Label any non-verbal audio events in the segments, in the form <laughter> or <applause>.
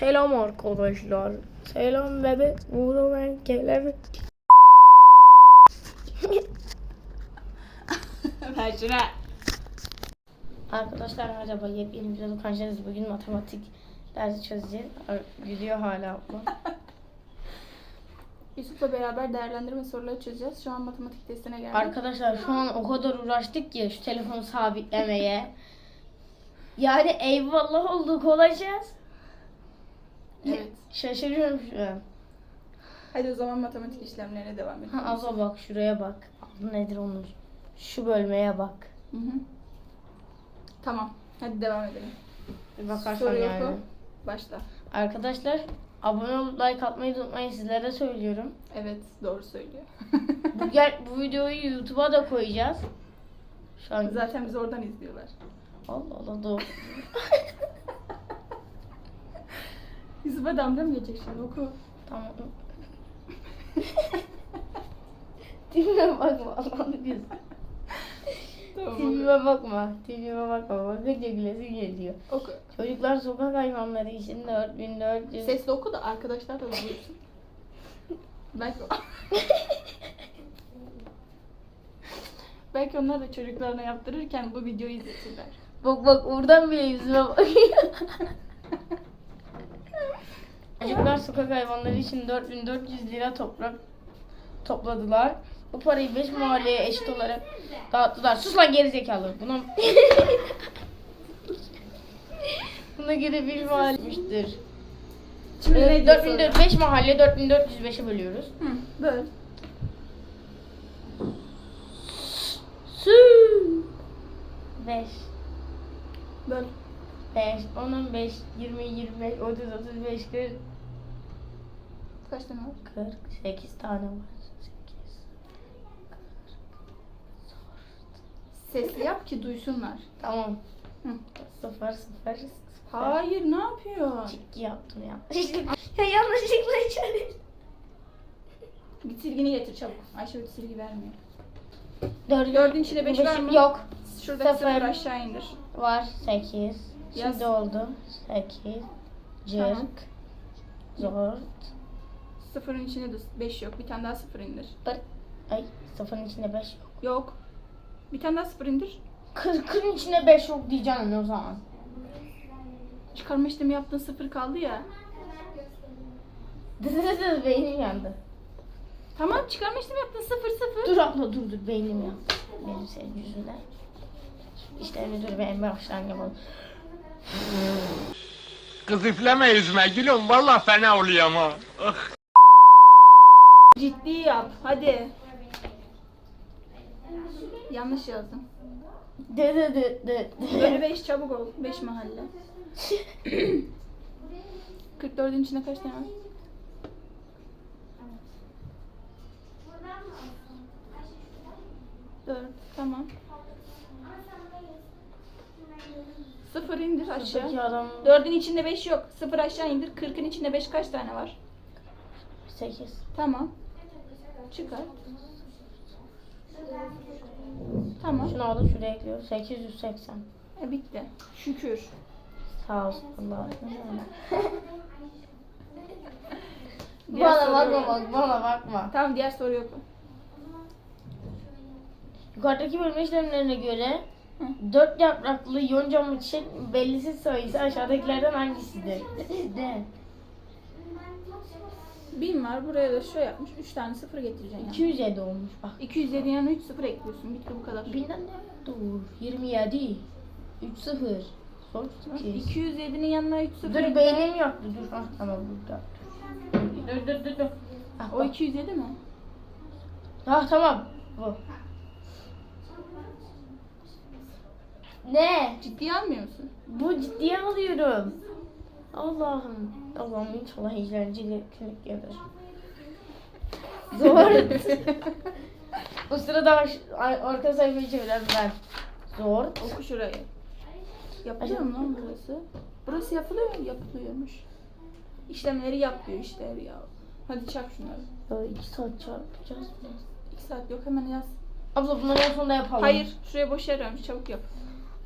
Selam arkadaşlar. Selam bebek. Vuru ben kelebek. <laughs> Şuna. Arkadaşlar merhaba. Yepyeni bir video karşınızda. Bugün matematik dersi çözeceğiz. Gülüyor hala abla. <laughs> Yusuf'la beraber değerlendirme soruları çözeceğiz. Şu an matematik testine geldik. Arkadaşlar şu an o kadar uğraştık ki şu telefonu sabitlemeye. Yani eyvallah olduk olacağız. Evet. Şaşırıyorum şu an. Hadi o zaman matematik işlemlerine devam edelim. Ha, abla bak şuraya bak. Adı nedir onun? Şu bölmeye bak. Hı hı. Tamam. Hadi devam edelim. Bir bakarsan Soru yani. mu? Başla. Arkadaşlar abone olup like atmayı unutmayın sizlere söylüyorum. Evet doğru söylüyor. <laughs> Bu, gel, bu videoyu YouTube'a da koyacağız. Şu an Zaten bizi oradan izliyorlar. Allah Allah doğru. <laughs> Yusuf'a damga mı geçecek şimdi oku. tamam. <laughs> Tipime bakma Allah'ını güzel. Tamam. Tipime bakma. Tipime bakma. Bakınca gülesin geliyor. oku. Çocuklar sokak hayvanları için 4400. Sesli oku da arkadaşlar da duysun. Belki <laughs> Belki onlar da çocuklarına yaptırırken bu videoyu izletirler. Bak bak oradan bile yüzüme bakıyor. <laughs> Çocuklar sokak hayvanları için 4400 lira toprak topladılar. Bu parayı 5 mahalleye eşit olarak dağıttılar. Sus lan gerizekalı. Buna <laughs> Buna göre bir mahallemiştir. Şimdi Ee, ne diyor 4400 5 mahalle 4405'e bölüyoruz. Hı, böl. Su. 5 Böl. 5 10 15 20 25 30 35 40 Kaç tane var? 48 tane var. 8. Sesli yap ki duysunlar. Tamam. Hı. Sıfır sıfır sıfır. Hayır ne yapıyor? Çikki yaptım ya. <laughs> ya yanlışlıkla içeri. Bir silgini getir çabuk. Ayşe bir silgi vermiyor. Dördün, Dördün içinde beş var mı? Yok. Şuradaki Sıfır. aşağı indir. Var 8. Yaz. Şimdi oldu. 8. Cırk. Tamam. Zor. Sıfırın içinde de beş yok. Bir tane daha sıfır indir. Bir. Ay sıfırın içinde 5 yok. Yok. Bir tane daha sıfır indir. Kırkın içinde 5 yok diyeceğim o zaman. Çıkarma işlemi yaptığın sıfır kaldı ya. Dı dı dı dı beynim yandı. Tamam çıkarma işlemi yaptın sıfır sıfır. Dur abla dur dur beynim yandı. Benim senin yüzünden. İşlerini dur benim baştan yapalım. Kız üfleme yüzüme gülüm valla fena oluyor ama. Ciddi yap. Hadi. Yanlış yazdım. Dı dı dı dı dı. Böyle beş çabuk ol. Beş mahalle. 44'ün içinde kaç tane var? Dört. Tamam. Sıfır indir aşağı. Dördün içinde beş yok. Sıfır aşağı indir. Kırkın içinde beş kaç tane var? 8. Tamam. Çıkar. Tamam. Şunu alıp şuraya ekliyoruz. 880. E, bitti. Şükür. Sağ olsun Allah. <laughs> Diğer bana soru bakma yok. bak, bana bakma. Tamam diğer soru yok. Yukarıdaki bölme işlemlerine göre. Dört yapraklı yonca mı çiçek bellisiz sayısı aşağıdakilerden hangisidir? <laughs> De. Bin var. Buraya da şöyle yapmış. Üç tane sıfır getireceksin yani. 207 olmuş bak. 207 yanına 3 sıfır ekliyorsun. Bitti bu kadar. Binden ne? Dur. 27. 3 0. Son 2. 207'nin yanına 3 sıfır Dur beynim yoktu. Dur. Ah tamam burada. Dur dur dur dur. Ah, O bak. 207 mi? ah tamam. Bu. Ne? Ciddiye almıyor musun? Bu ciddiye alıyorum. Allah'ım. Allah'ım inşallah eğlenceli etkinlik gelir. Zor. <laughs> Bu sırada aş- ar- arka sayfayı çeviren ben. Zor. Oku şurayı. Yapılıyor mu lan burası? Burası yapılıyor mu? Yapılıyormuş. İşlemleri yapıyor işler ya. Hadi çak şunları. Böyle iki saat çarpacağız? 2 saat yok hemen yaz. Abla bunları en sonunda yapalım. Hayır şuraya boş yer vermiş çabuk yap.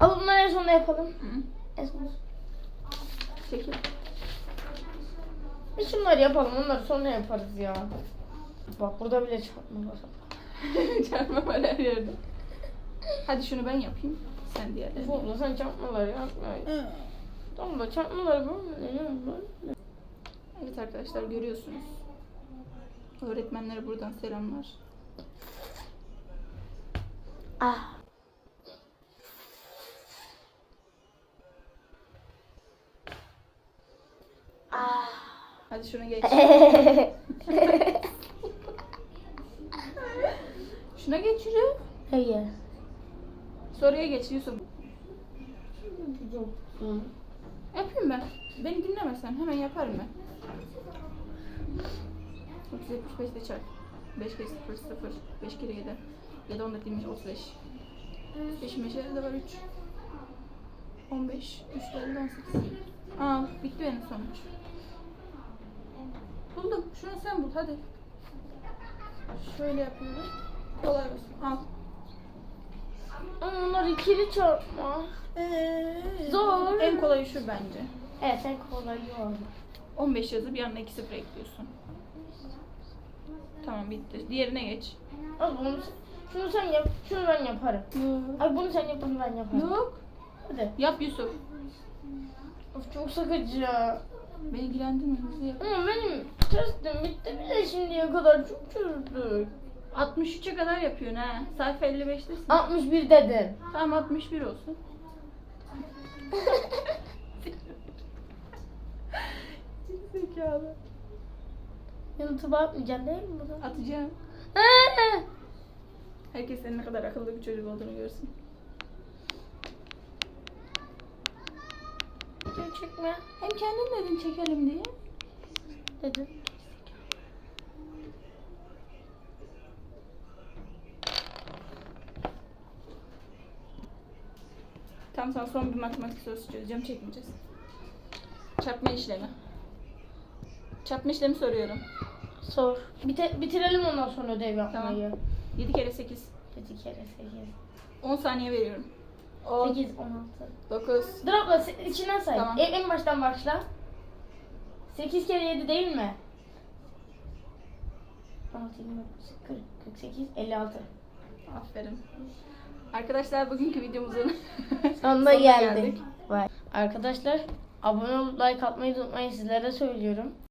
Abla bunları en sonunda yapalım. Hı. En sonunda. Çekil. Bir şunları yapalım onları sonra yaparız ya. Bak burada bile çarpma var. <laughs> Çarpma var her yerde. Hadi şunu ben yapayım. Sen diğerlerini. Abla sen çarpmaları yapma. Tamam da çarpmaları böyle. Evet arkadaşlar görüyorsunuz. Öğretmenlere buradan selamlar. Ah. Hadi şunu geç. <laughs> Şuna geç yürü. Hayır. Soruya geç Yusuf. Yapayım ben. Beni dinlemesen hemen yaparım ben. 375 de çarp. 5 kere 0 0. 5 kere 7. 7 14 20 35. 5 meşede de var 3. 15. 3 de 18. Al bitti benim sonuç. Buldum. Şunu sen bul hadi. Şöyle yapıyorum. Kolay olsun. Al. Ama onlar ikili çarpma. Zor. En kolayı şu bence. Evet en kolayı o. 15 yazıp yanına 2 sıfır ekliyorsun. Tamam bitti. Diğerine geç. Al bunu, şunu sen yap, şunu ben yaparım. Ay bunu sen yap, bunu ben yaparım. Yok. Hadi. Yap Yusuf. Of çok sıkıcı. Beni yap. Ama benim testim bitti bile şimdiye kadar çok çözdük. 63'e kadar yapıyorsun ha. Sayfa 55'tesin. 61 dedin. Tamam 61 olsun. Zekalı. YouTube'a atmayacaksın değil mi bunu? Atacağım. Herkes senin ne kadar akıllı bir çocuk olduğunu görsün. Video çekme Hem kendin dedin çekelim diye. dedin. Tamam sana son bir matematik sorusu çözeceğim. Çekmeyeceğiz. Çarpma işlemi. Çarpma işlemi soruyorum. Sor. Bite, bitirelim ondan sonra ödev yapmayı. 7 kere 8. 7 kere 8. 10 saniye veriyorum. 10, 8, 16. 9, Dur abla içinden say. Tamam. E, en baştan başla. 8 kere 7 değil mi? 16, 24, 40, 48, 56. Aferin. Arkadaşlar bugünkü videomuzun <laughs> Sonuna geldik. Vay. Arkadaşlar abone olup like atmayı unutmayın sizlere söylüyorum.